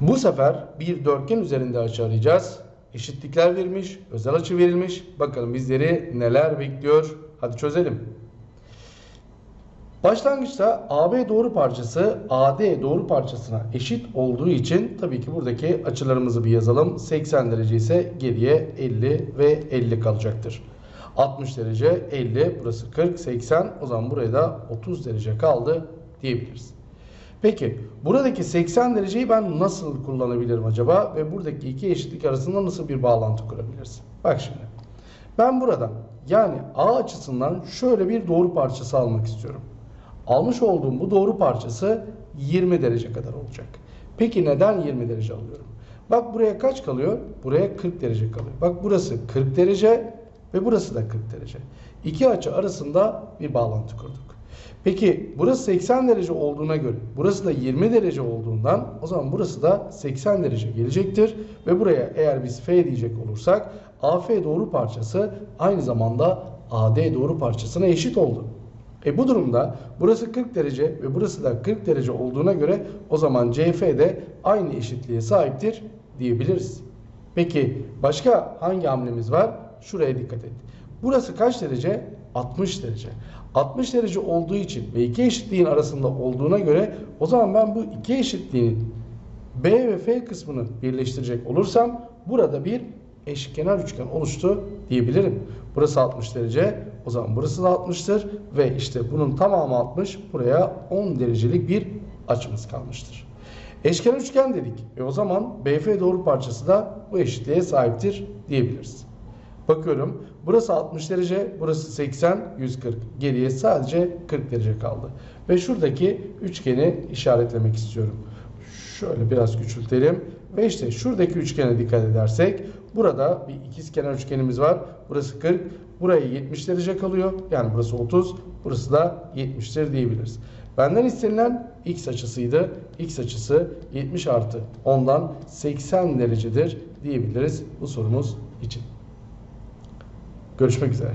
Bu sefer bir dörtgen üzerinde açı arayacağız. Eşitlikler verilmiş, özel açı verilmiş. Bakalım bizleri neler bekliyor. Hadi çözelim. Başlangıçta AB doğru parçası AD doğru parçasına eşit olduğu için tabii ki buradaki açılarımızı bir yazalım. 80 derece ise geriye 50 ve 50 kalacaktır. 60 derece 50 burası 40 80 o zaman buraya da 30 derece kaldı diyebiliriz. Peki buradaki 80 dereceyi ben nasıl kullanabilirim acaba ve buradaki iki eşitlik arasında nasıl bir bağlantı kurabiliriz? Bak şimdi ben buradan yani A açısından şöyle bir doğru parçası almak istiyorum. Almış olduğum bu doğru parçası 20 derece kadar olacak. Peki neden 20 derece alıyorum? Bak buraya kaç kalıyor? Buraya 40 derece kalıyor. Bak burası 40 derece ve burası da 40 derece. İki açı arasında bir bağlantı kurduk. Peki burası 80 derece olduğuna göre burası da 20 derece olduğundan o zaman burası da 80 derece gelecektir. Ve buraya eğer biz F diyecek olursak AF doğru parçası aynı zamanda AD doğru parçasına eşit oldu. E bu durumda burası 40 derece ve burası da 40 derece olduğuna göre o zaman CF de aynı eşitliğe sahiptir diyebiliriz. Peki başka hangi hamlemiz var? Şuraya dikkat et. Burası kaç derece? 60 derece. 60 derece olduğu için ve iki eşitliğin arasında olduğuna göre o zaman ben bu iki eşitliğin B ve F kısmını birleştirecek olursam burada bir eşkenar üçgen oluştu diyebilirim. Burası 60 derece. O zaman burası da 60'tır ve işte bunun tamamı 60. Buraya 10 derecelik bir açımız kalmıştır. Eşkenar üçgen dedik. E o zaman BF doğru parçası da bu eşitliğe sahiptir diyebiliriz. Bakıyorum. Burası 60 derece, burası 80, 140. Geriye sadece 40 derece kaldı. Ve şuradaki üçgeni işaretlemek istiyorum. Şöyle biraz küçültelim. Ve işte şuradaki üçgene dikkat edersek burada bir ikizkenar üçgenimiz var. Burası 40, buraya 70 derece kalıyor. Yani burası 30, burası da 70'tir diyebiliriz. Benden istenilen x açısıydı. X açısı 70 artı 10'dan 80 derecedir diyebiliriz bu sorumuz için. Görüşmek üzere.